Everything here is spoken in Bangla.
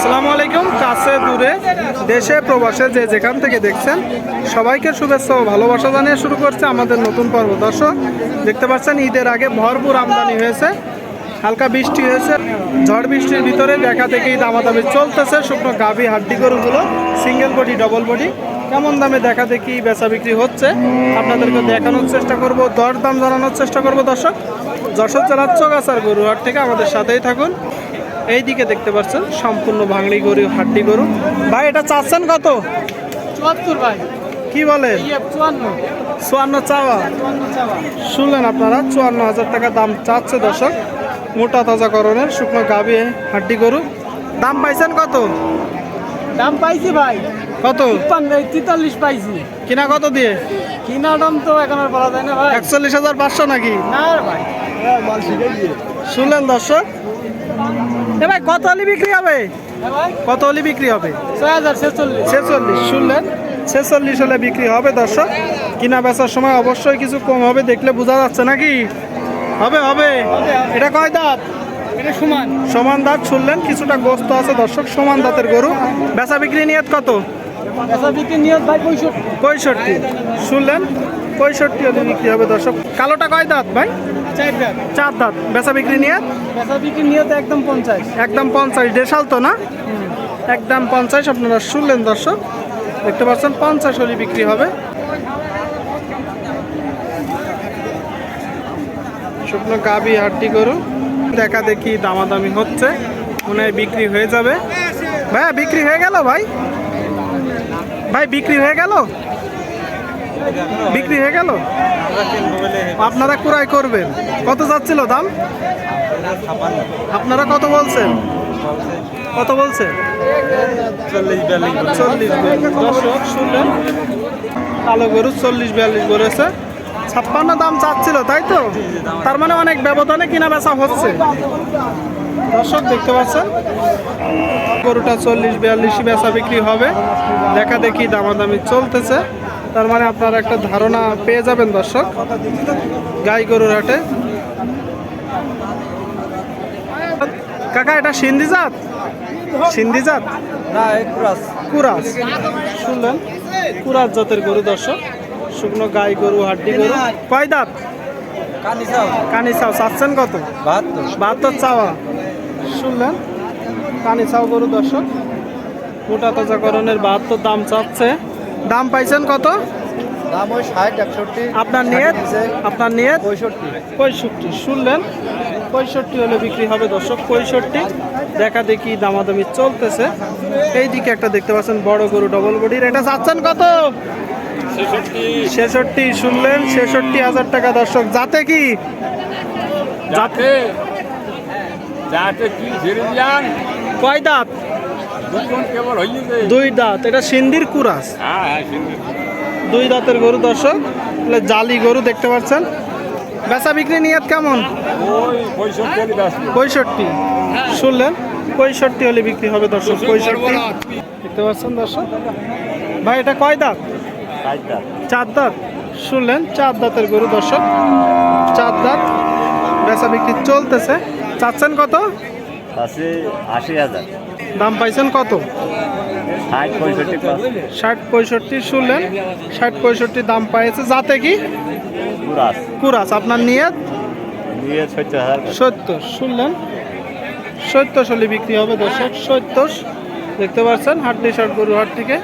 আসসালামু আলাইকুম, কাছে দূরে, দেশে, প্রবাসে যে যেখান থেকে দেখছেন, সবাইকে শুভেচ্ছা ও ভালোবাসা জানিয়ে শুরু করছে আমাদের নতুন পর্ব। দর্শক, দেখতে পাচ্ছেন, ঈদের আগে ভরপুর আমদানি হয়েছে, হালকা বৃষ্টি হয়েছে, ঝড় বৃষ্টির ভিতরে দেখা দেখেই দামাদামি চলতেছে, শুকনো গাভী হাড্ডি গরুগুলো সিঙ্গেল বডি ডবল বডি কেমন দামে দেখা দেখি বেচা বিক্রি হচ্ছে, আপনাদেরকে দেখানোর চেষ্টা করব দর দাম জানানোর চেষ্টা করব দর্শক। যশোর জেলার চোগাছার গরুহাট থেকে আমাদের সাথেই থাকুন। এই দিকে দেখতে পাচ্ছেন সম্পূর্ণ ভাঙড়ি গরু হাড্ডি গরু। ভাই এটা চাচ্ছেন কত? চুয়াত্তর ভাই। কি বলেন? ইয়ে চুয়ান্ন। চাওয়া। শুনলেন আপনারা চুয়ান্ন হাজার টাকা দাম চাচ্ছে দর্শক। মোটা তাজা করণের শুকনো গাভী হাড্ডি গরু। দাম পাইছেন কত? দাম পাইছি ভাই। কত? তেতাল্লিশ পাইছি। কিনা কত দিয়ে? কিনা দাম তো এখন আর বলা যায় না ভাই। একচল্লিশ হাজার পাঁচশো নাকি? না ভাই। শুনলেন দর্শক এ ভাই কত হলে বিক্রি হবে? কত হলে বিক্রি হবে? ছেচল্লিশ। শুনলেন? ছেচল্লিশ হলে বিক্রি হবে দর্শক। কিনা বেচার সময় অবশ্যই কিছু কম হবে দেখলে বোঝা যাচ্ছে নাকি? হবে হবে। এটা কয় দাঁত? এটা সমান। সমান দাঁত শুনলেন কিছুটা গোস্ত আছে দর্শক সমান দাঁতের গরু। বেচা বিক্রি নিয়ত কত? পঁয়ষট্টি। শুনলেন পঁয়ষট্টি হলে বিক্রি হবে দর্শক। কালোটা কয় দাঁত ভাই? চার দাঁত। বেচা বিক্রি নিয়ত বেচা বিক্রি নিয়ত একদম পঞ্চাশ। একদম পঞ্চাশ। দেশাল তো না? একদম পঞ্চাশ। আপনারা শুনলেন দর্শক দেখতে পাচ্ছেন পঞ্চাশ হলে বিক্রি হবে। শুকনো গাবি হাড্ডি গরু দেখা দেখি দামাদামি হচ্ছে। মনে হয় বিক্রি হয়ে যাবে। ভাইয়া বিক্রি হয়ে গেল ভাই? ভাই বিক্রি হয়ে গেল? বিক্রি হয়ে গেল? আপনারা ক্রয় করবেন। কত যাচ্ছিল দাম? আপনারা কত বলছেন? কত বলছে? চল্লিশ বিয়াল্লিশ দর্শক শুনলেন? কালো গরু চল্লিশ বিয়াল্লিশ বলেছে। ছাপ্পান্ন দাম চাচ্ছিল তাই তো? তার মানে অনেক ব্যবধানে কিনা বেচা হচ্ছে। দর্শক দেখতে পাচ্ছেন? গরুটা চল্লিশ বিয়াল্লিশ বেচা বিক্রি হবে। দেখা দেখি দামাদামি চলতেছে। তার মানে আপনারা একটা ধারণা পেয়ে যাবেন দর্শক গাই গরুর হাটে। কাকা এটা সিন্ধি জাত? সিন্ধি জাত? না ক্রাস। কুরাস। শুনলেন? কুরাস জাতের গরু দর্শক শুকনো গাই গরু হাড্ডি গরু। কয় দাঁত? কানি চাও। কানি চাও চাচ্ছেন কত? বাহাত্তর। বাহাত্তর চাওয়া। শুনলেন? কানি চাও গরু দর্শক। মোটা তাজাকরণের বাহাত্তর দাম চাচ্ছে। দাম পাইছেন কত? দাম ওই ষাট একষট্টি। আপনার নিয়ত? আপনার নিয়ত? পঁয়ষট্টি। পঁয়ষট্টি। শুনলেন? পঁয়ষট্টি হলে বিক্রি হবে দর্শক পঁয়ষট্টি। দেখা দেখি দামাদামি চলতেছে। এই দিকে একটা দেখতে পাচ্ছেন বড় গরু ডবল বডির এটা চাচ্ছেন কত? ছেষট্টি। শুনলেন? ছেষট্টি হাজার টাকা দর্শক। যাতে কি? যাতে। যাতে কি কয় দাঁত? দুই দাঁত এটা সিন্ধির কুরাস। হ্যাঁ হ্যাঁ শুনতে দুই দাঁতের গরু দর্শক জালি গরু দেখতে পাচ্ছেন। বেচা বিক্রি নিয়ত কেমন? পঁয়ষট্টি শুনলেন? পঁয়ষট্টি হলে বিক্রি হবে দর্শক পঁয়ষট্টি। দেখতে পাচ্ছেন দর্শক? ভাই এটা কয় দাঁত। চার দাঁত। শুনলেন? চার দাঁতের গরু দর্শক। চার দাঁত। বেচা বিক্রি চলতেছে। চাচ্ছেন কত? আছে আশি হাজার। দাম পাইছেন কত? ষাট পঁয়ষট্টি ষাট পঁয়ষট্টি শুনলেন ষাট পঁয়ষট্টি দাম পাইছে যাতে কি? কুরাস। কুরাস আপনার নিয়ত? নিয়ে সত্তর হাজার। সত্তর শুনলেন? সত্তর হলে বিক্রি হবে দর্শক সত্তর। দেখতে পাচ্ছেন হাট টি শার্ট গরু হাট থেকে